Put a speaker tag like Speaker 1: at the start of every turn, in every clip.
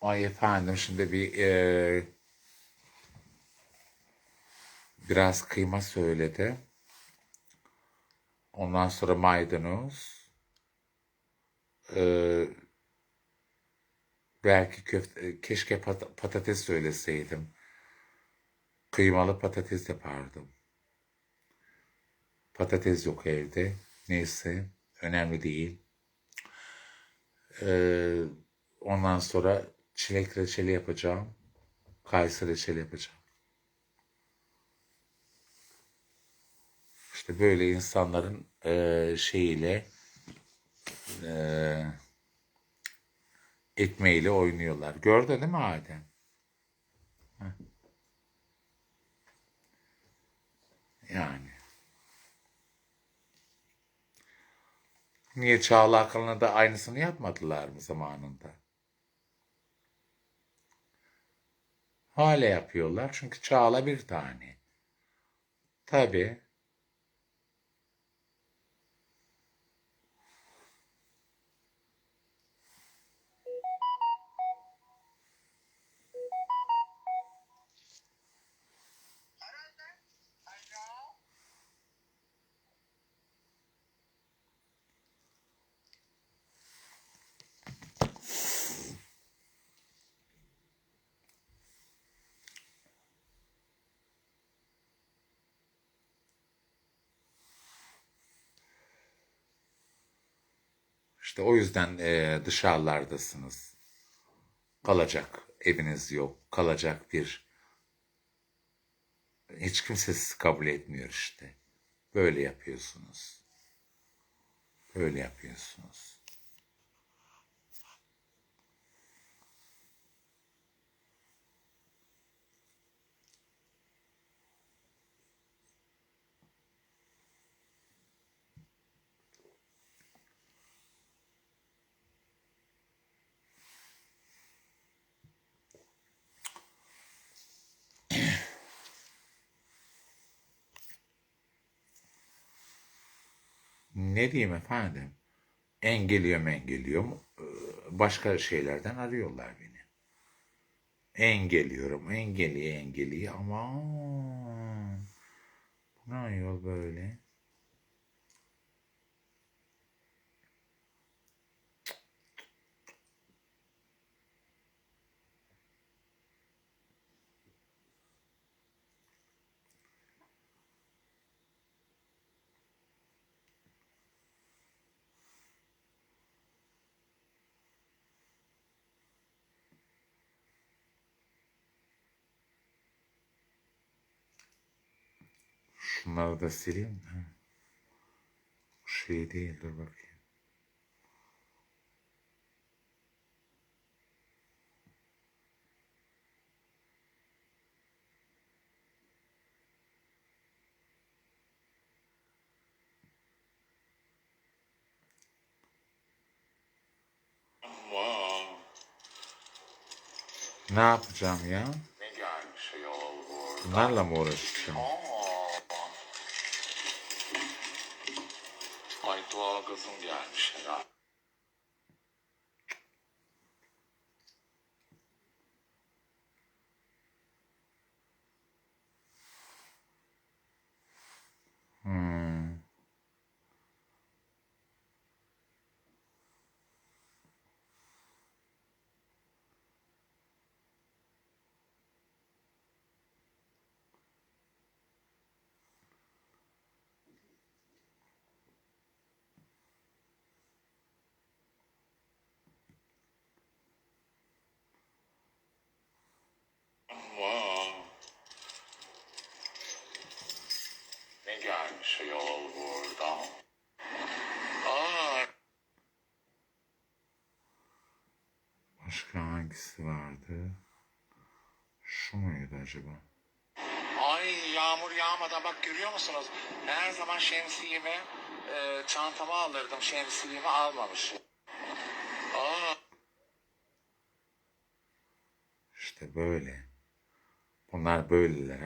Speaker 1: Ay efendim şimdi bir e, biraz kıyma söyledi. Ondan sonra maydanoz. E, belki köfte, keşke pat- patates söyleseydim. Kıymalı patates yapardım. Patates yok evde. Neyse önemli değil. E, ondan sonra çilek reçeli yapacağım. Kayısı reçeli yapacağım. İşte böyle insanların e, şeyiyle e, ekmeğiyle oynuyorlar. Gördün değil mi Adem? Yani. Niye Çağla Akın'la da aynısını yapmadılar mı zamanında? Hala yapıyorlar çünkü Çağla bir tane. Tabii. İşte o yüzden e, dışarılardasınız. Kalacak eviniz yok. Kalacak bir hiç kimse sizi kabul etmiyor işte. Böyle yapıyorsunuz. Böyle yapıyorsunuz. Ne diyeyim efendim? Engelliyorum engelliyorum. Ee, Başka şeylerden arıyorlar beni. Engelliyorum engelliye engelliye aman. Bu ne yol böyle? Şunları da sileyim. mi? Şey değil dur bakayım.
Speaker 2: Wow.
Speaker 1: Ne yapacağım ya? Bunlarla mı uğraşacağım?
Speaker 2: 爱
Speaker 1: 多
Speaker 2: 搁送点吃的。Hmm.
Speaker 1: Başka hangisi vardı? Şu muydu acaba?
Speaker 2: Ay yağmur yağmadan bak görüyor musunuz? Her zaman şemsiyemi e, çantama alırdım. Şemsiyemi almamışım. Aa.
Speaker 1: İşte böyle. Bunlar böyleler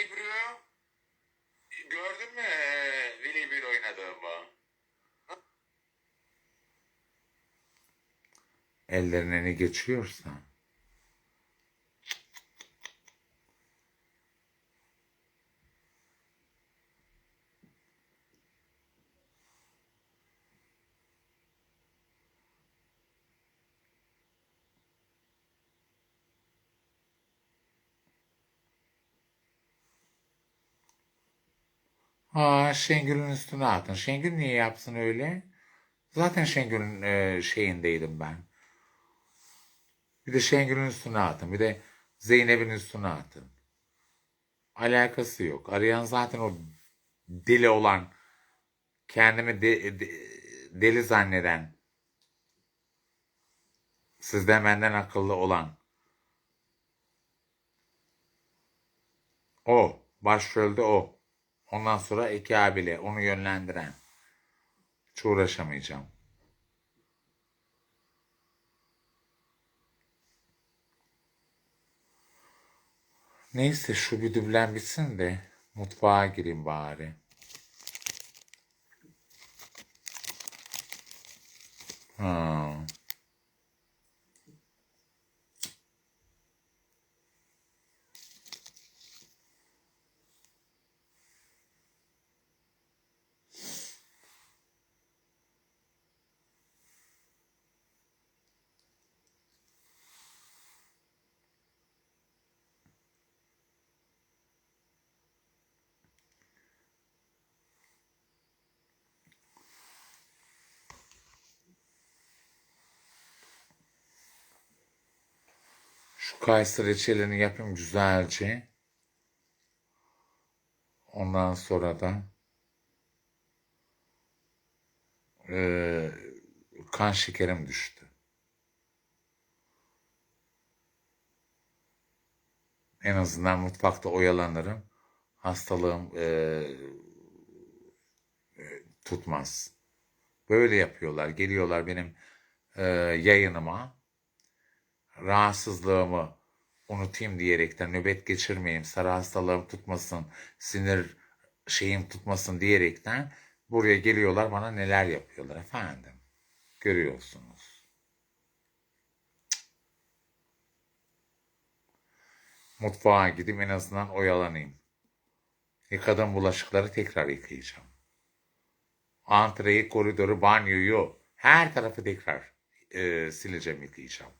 Speaker 1: hayatım.
Speaker 2: Ebru gördün mü e, Veli bir oynadığımı?
Speaker 1: Ellerine ne geçiyorsa. Aa, Şengül'ün üstüne atın. Şengül niye yapsın öyle? Zaten Şengül'ün e, şeyindeydim ben. Bir de Şengül'ün üstüne atın. Bir de Zeynep'in üstüne atın. Alakası yok. Arayan zaten o deli olan, kendimi de- de- deli zanneden, sizden benden akıllı olan. O. Başrolde o. Ondan sonra Eki abiyle onu yönlendiren. Hiç uğraşamayacağım. Neyse şu bir düblen bitsin de mutfağa gireyim bari. Ha. Şu kayısı reçelini yapayım güzelce. Ondan sonra da eee, kan şekerim düştü. En azından mutfakta oyalanırım. Hastalığım eee, tutmaz. Böyle yapıyorlar. Geliyorlar benim eee, yayınıma. Rahatsızlığımı unutayım diyerekten nöbet geçirmeyeyim, sarı hastalığım tutmasın, sinir şeyim tutmasın diyerekten buraya geliyorlar bana neler yapıyorlar efendim. Görüyorsunuz. Mutfağa gideyim en azından oyalanayım. Yıkadığım bulaşıkları tekrar yıkayacağım. Antreyi, koridoru, banyoyu her tarafı tekrar e, sileceğim, yıkayacağım.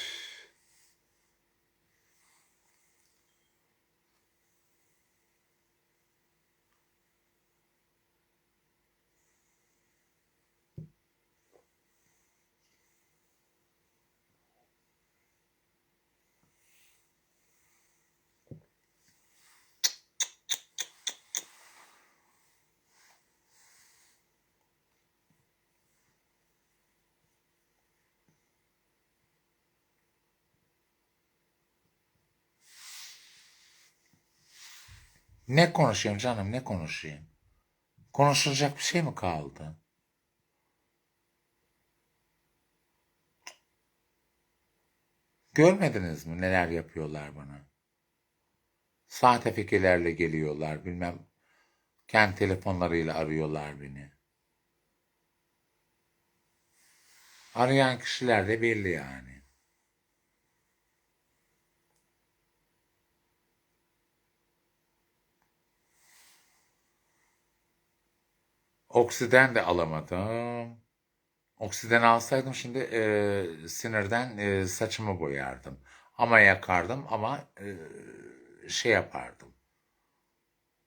Speaker 1: Ne konuşayım canım ne konuşayım? Konuşulacak bir şey mi kaldı? Görmediniz mi neler yapıyorlar bana? Sahte fikirlerle geliyorlar bilmem. Kendi telefonlarıyla arıyorlar beni. Arayan kişiler de belli yani. Oksiden de alamadım. Oksiden alsaydım şimdi e, sinirden e, saçımı boyardım. Ama yakardım ama e, şey yapardım.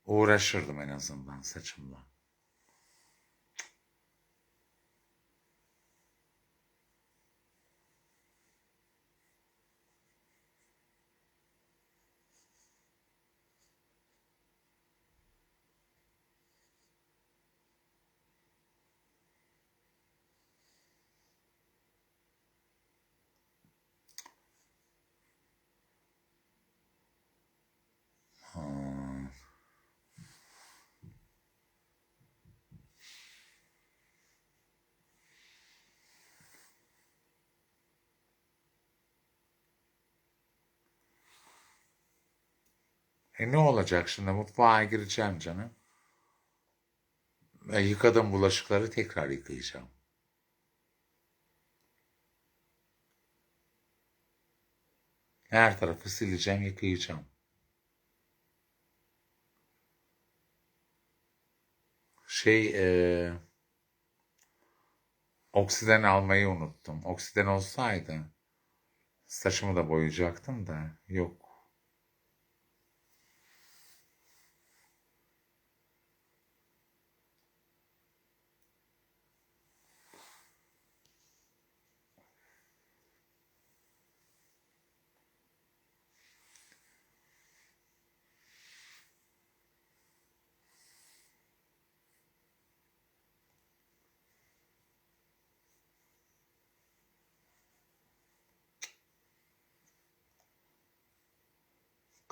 Speaker 1: Uğraşırdım en azından saçımla. E ne olacak şimdi? Mutfağa gireceğim canım. E, yıkadığım bulaşıkları tekrar yıkayacağım. Her tarafı sileceğim, yıkayacağım. Şey, e, oksiden almayı unuttum. Oksiden olsaydı saçımı da boyayacaktım da yok.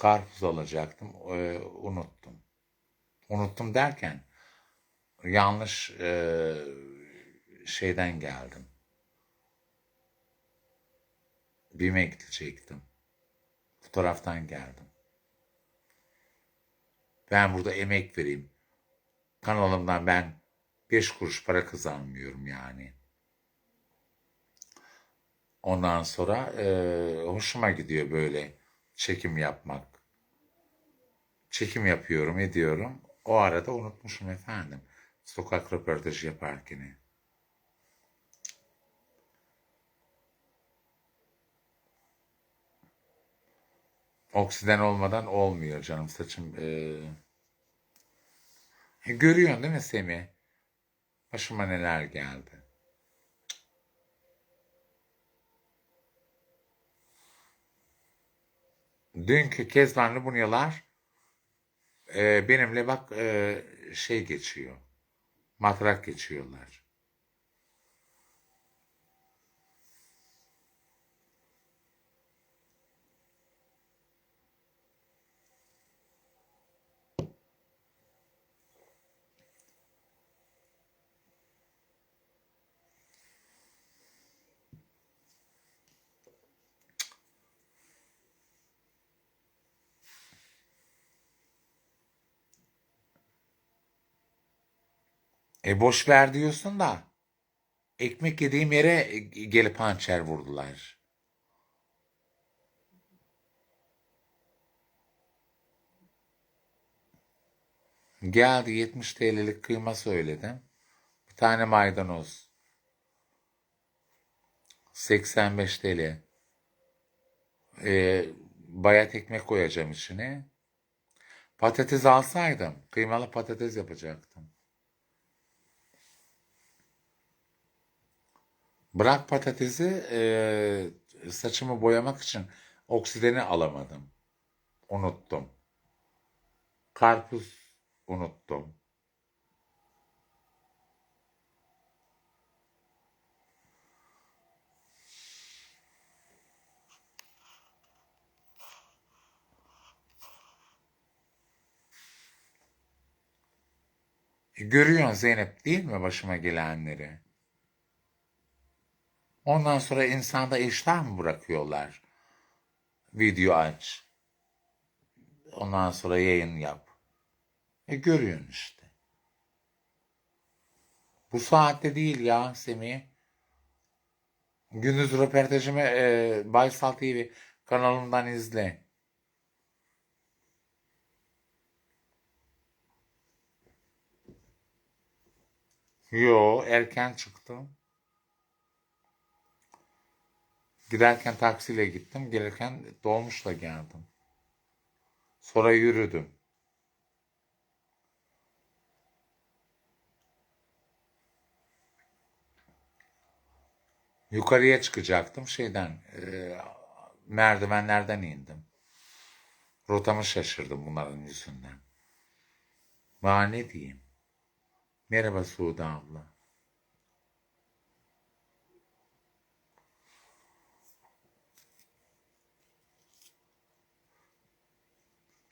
Speaker 1: Karpuz alacaktım, e, unuttum. Unuttum derken yanlış e, şeyden geldim. BİM'e gidecektim. Fotoğraftan geldim. Ben burada emek vereyim. Kanalımdan ben 5 kuruş para kazanmıyorum yani. Ondan sonra e, hoşuma gidiyor böyle çekim yapmak. Çekim yapıyorum, ediyorum. O arada unutmuşum efendim. Sokak röportajı yaparken. Oksiden olmadan olmuyor canım saçım. e, e, görüyorsun değil mi Semih? Başıma neler geldi. Dünkü Kezbanlı Bunyalar e, benimle bak e, şey geçiyor. Matrak geçiyorlar. E boş ver diyorsun da ekmek yediğim yere gelip hançer vurdular. Geldi 70 TL'lik kıyma söyledim. Bir tane maydanoz. 85 TL. E, bayat ekmek koyacağım içine. Patates alsaydım kıymalı patates yapacaktım. Bırak patatesi e, saçımı boyamak için oksideni alamadım. Unuttum. Karpuz unuttum. Görüyorsun Zeynep değil mi başıma gelenleri? Ondan sonra insanda iştah mı bırakıyorlar? Video aç. Ondan sonra yayın yap. E görüyorsun işte. Bu saatte değil ya Semih. Gündüz röportajımı e, Baysal TV kanalımdan izle. Yo erken çıktım. Giderken taksiyle gittim. Gelirken dolmuşla geldim. Sonra yürüdüm. Yukarıya çıkacaktım şeyden e, merdivenlerden indim. Rotamı şaşırdım bunların yüzünden. Bana ne diyeyim? Merhaba Suudi abla.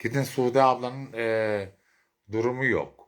Speaker 1: Gidin Suudi ablanın e, durumu yok.